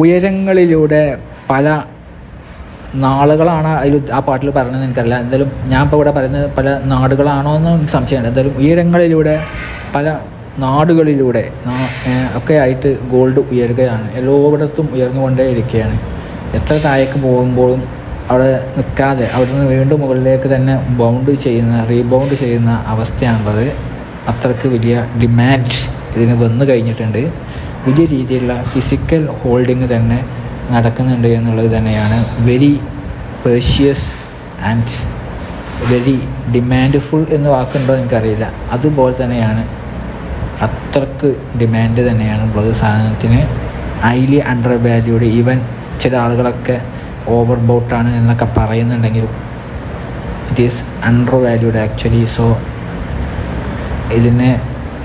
ഉയരങ്ങളിലൂടെ പല നാളുകളാണ് അതിൽ ആ പാട്ടിൽ പറയുന്നത് എനിക്കറിയില്ല. എന്തായാലും ഞാൻ ഇപ്പോൾ ഇവിടെ പറയുന്നത് പല നാടുകളാണോ എന്ന് എനിക്ക് സംശയമുണ്ട്. എന്തായാലും ഉയരങ്ങളിലൂടെ പല നാടുകളിലൂടെ ഒക്കെ ആയിട്ട് ഗോൾഡ് ഉയരുകയാണ്. എല്ലായിടത്തും ഉയർന്നുകൊണ്ടേ ഇരിക്കുകയാണ് എത്ര താഴേക്ക് പോകുമ്പോഴും അവിടെ നിൽക്കാതെ അവിടെ നിന്ന് വീണ്ടും മുകളിലേക്ക് തന്നെ ബൗണ്ട് ചെയ്യുന്ന റീബൗണ്ട് ചെയ്യുന്ന അവസ്ഥയാണുള്ളത്. അത്രയ്ക്ക് വലിയ ഡിമാൻഡ് ഇതിന് വന്നു കഴിഞ്ഞിട്ടുണ്ട്. വലിയ രീതിയിലുള്ള ഫിസിക്കൽ ഹോൾഡിങ് തന്നെ നടക്കുന്നുണ്ട് എന്നുള്ളത് തന്നെയാണ്. Very patience and very demandful എന്ന് വാക്കുണ്ടോ എനിക്കറിയില്ല. അതുപോലെ തന്നെയാണ് അത്രയ്ക്ക് ഡിമാൻഡ് തന്നെയാണ് ഉള്ളത് സാധനത്തിന്. ഹൈലി അണ്ടർ വാല്യൂഡ് ഈവൻ ചില ആളുകളൊക്കെ ഓവർ ബോട്ടാണ് എന്നൊക്കെ പറയുന്നുണ്ടെങ്കിലും it is undervalued actually so ഇതിനെ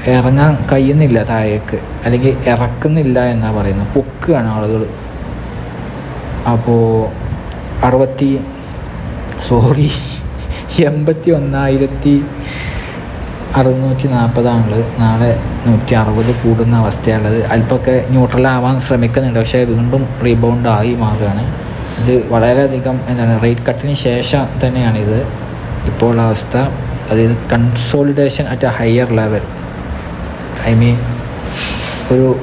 ഇറങ്ങാൻ കഴിയുന്നില്ല താഴേക്ക്. അല്ലെങ്കിൽ ഇറക്കുന്നില്ല എന്നാണ് പറയുന്നത്. പൊക്കുകയാണ് ആളുകൾ. അപ്പോൾ അറുപത്തി സോറി എൺപത്തി ഒന്നായിരത്തി അറുന്നൂറ്റി നാൽപ്പതാണുള്ളത് നാളെ നൂറ്റി അറുപത് കൂടുന്ന അവസ്ഥയുള്ളത് അല്പമൊക്കെ ന്യൂട്രലാവാൻ ശ്രമിക്കുന്നുണ്ട്. പക്ഷേ വീണ്ടും റീബൗണ്ട് ആയി മാറുകയാണ്. ഇത് വളരെയധികം എന്താണ് റേറ്റ് കട്ടിന് ശേഷം തന്നെയാണിത്. ഇപ്പോൾ അവസ്ഥ. അതായത് consolidation at a higher level I mean ഒരു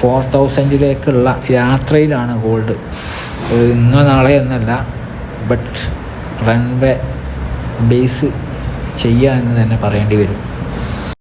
ഫോർ തൗസൻഡിലേക്കുള്ള യാത്രയിലാണ് ഗോൾഡ്. ഒരു ഇന്നോ നാളെ എന്നല്ല ബട്ട് റൺവേ ബേസ് ചെയ്യുക എന്ന് തന്നെ പറയേണ്ടി വരും.